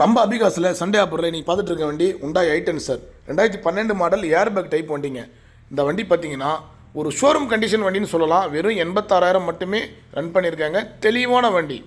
நம்ம அபிகாஸில் சண்டே ஆப்பரில் நீங்கள் பார்த்துட்டு இருக்க வண்டி உண்டாய் ஐட்டன் சார் ரெண்டாயிரத்தி பன்னெண்டு மாடல் ஏர்பேக் டைப் வண்டிங்க. இந்த வண்டி பார்த்தீங்கன்னா ஒரு ஷோரூம் கண்டிஷன் வண்டின்னு சொல்லலாம். வெறும் எண்பத்தாறாயிரம் மட்டுமே ரன் பண்ணியிருக்காங்க. தெளிவான வண்டி.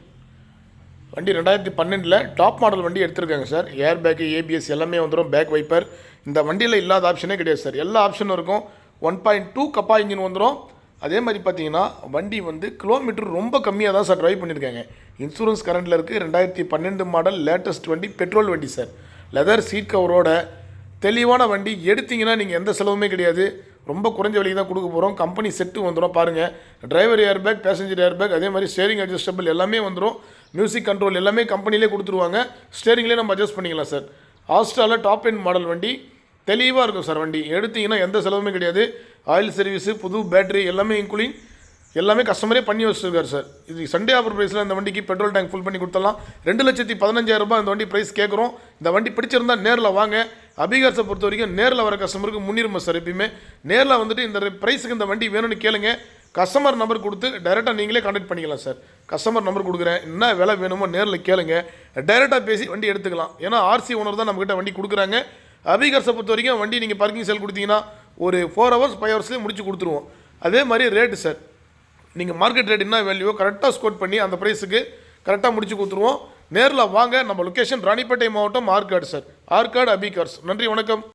வண்டி ரெண்டாயிரத்தி பன்னெண்டில் டாப் மாடல் வண்டி எடுத்திருக்காங்க சார் ஏர் பேக்கு ஏபிஎஸ் எல்லாமே வந்துடும் பேக் வைப்பர் இந்த வண்டியில் இல்லாத ஆப்ஷனே கிடையாது சார் எல்லா ஆப்ஷனும் இருக்கும். One point two kappa engine வந்துடும் அதே மாதிரி பார்த்தீங்கன்னா வண்டி வந்து கிலோமீட்டர் ரொம்ப கம்மியாக தான் சார் ட்ரைவ் பண்ணியிருக்காங்க. இன்சூரன்ஸ் கரண்டில் இருக்குது ரெண்டாயிரத்தி பன்னெண்டு மாடல் லேட்டஸ்ட் வண்டி பெட்ரோல் வண்டி சார். லெதர் சீட் கவரோட தெளிவான வண்டி எடுத்தீங்கன்னா நீங்கள் எந்த செலவுமே கிடையாது. ரொம்ப குறைஞ்ச விலைக்கு தான் கொடுக்க போகிறோம் கம்பெனி செட்டு வந்துடும் பாருங்கள் driver air bag passenger air bag அதே மாதிரி ஸ்டேரிங் அட்ஜஸ்டபிள் எல்லாமே வந்துடும் மியூசிக் கண்ட்ரோல் எல்லாமே கம்பெனிலே கொடுத்துருவாங்க. ஸ்டேரிங்லேயே நம்ம அட்ஜஸ்ட் பண்ணிக்கலாம் சார். ஹாஸ்டாவில் டாப் எண்ட் மாடல் வண்டி தெளிவாக இருக்கும் சார் வண்டி. எடுத்தீங்கன்னா எந்த செலவுமே கிடையாது. ஆயில் சர்வீஸு புது பேட்டரி எல்லாமே இன்குலிங் எல்லாமே கஸ்டமரே பண்ணி வச்சுருக்காரு சார். இது சண்டே ஆஃபர் ப்ரைஸில் இந்த வண்டிக்கு பெட்ரோல் டேங்க் ஃபுல் பண்ணி கொடுத்துடலாம். ரெண்டு லட்சத்தி பதினஞ்சாயிரம் ரூபாய் இந்த வண்டி ப்ரைஸ் கேட்குறோம் இந்த வண்டி பிடிச்சிருந்தா நேரில் வாங்க. அபிகார்ஸை பொறுத்த வரைக்கும் நேரில் வர கஸ்டமருக்கு முன்னுரிமை சார் எப்பயுமே. நேரில் வந்துட்டு இந்த ப்ரைஸுக்கு இந்த வண்டி வேணும்னு கேளுங்க. கஸ்டமர் நம்பர் கொடுத்து டைரெக்டாக நீங்களே கான்டாக்ட் பண்ணிக்கலாம் சார். கஸ்டமர் நம்பர் கொடுக்குறேன். என்ன விலை வேணுமோ நேரில் கேளுங்க. டைரெக்டாக பேசி வண்டி எடுத்துக்கலாம். ஏன்னா ஆர்சி ஓனர் தான் நம்மக்கிட்ட வண்டி கொடுக்குறாங்க. அபிகர்ஸை பொறுத்த வரைக்கும் வண்டி நீங்கள் பார்க்கிங் செல் கொடுத்தீங்கன்னா ஒரு ஃபோர் ஹவர்ஸ் ஃபைவ் ஹவர்ஸ்லேயே முடிச்சு கொடுத்துருவோம். அதே மாதிரி ரேட்டு சார் நீங்கள் மார்க்கெட் ரேட் என்ன வேல்யூவோ கரெக்டாக ஸ்கோட் பண்ணி அந்த ப்ரைஸுக்கு கரெக்டாக முடிச்சு கொடுத்துருவோம். நேரில் வாங்க நம்ம லொக்கேஷன் ராணிப்பேட்டை மாவட்டம் ஆற்காடு சார் ஆற்காடு அபிகார்ஸ் நன்றி வணக்கம்.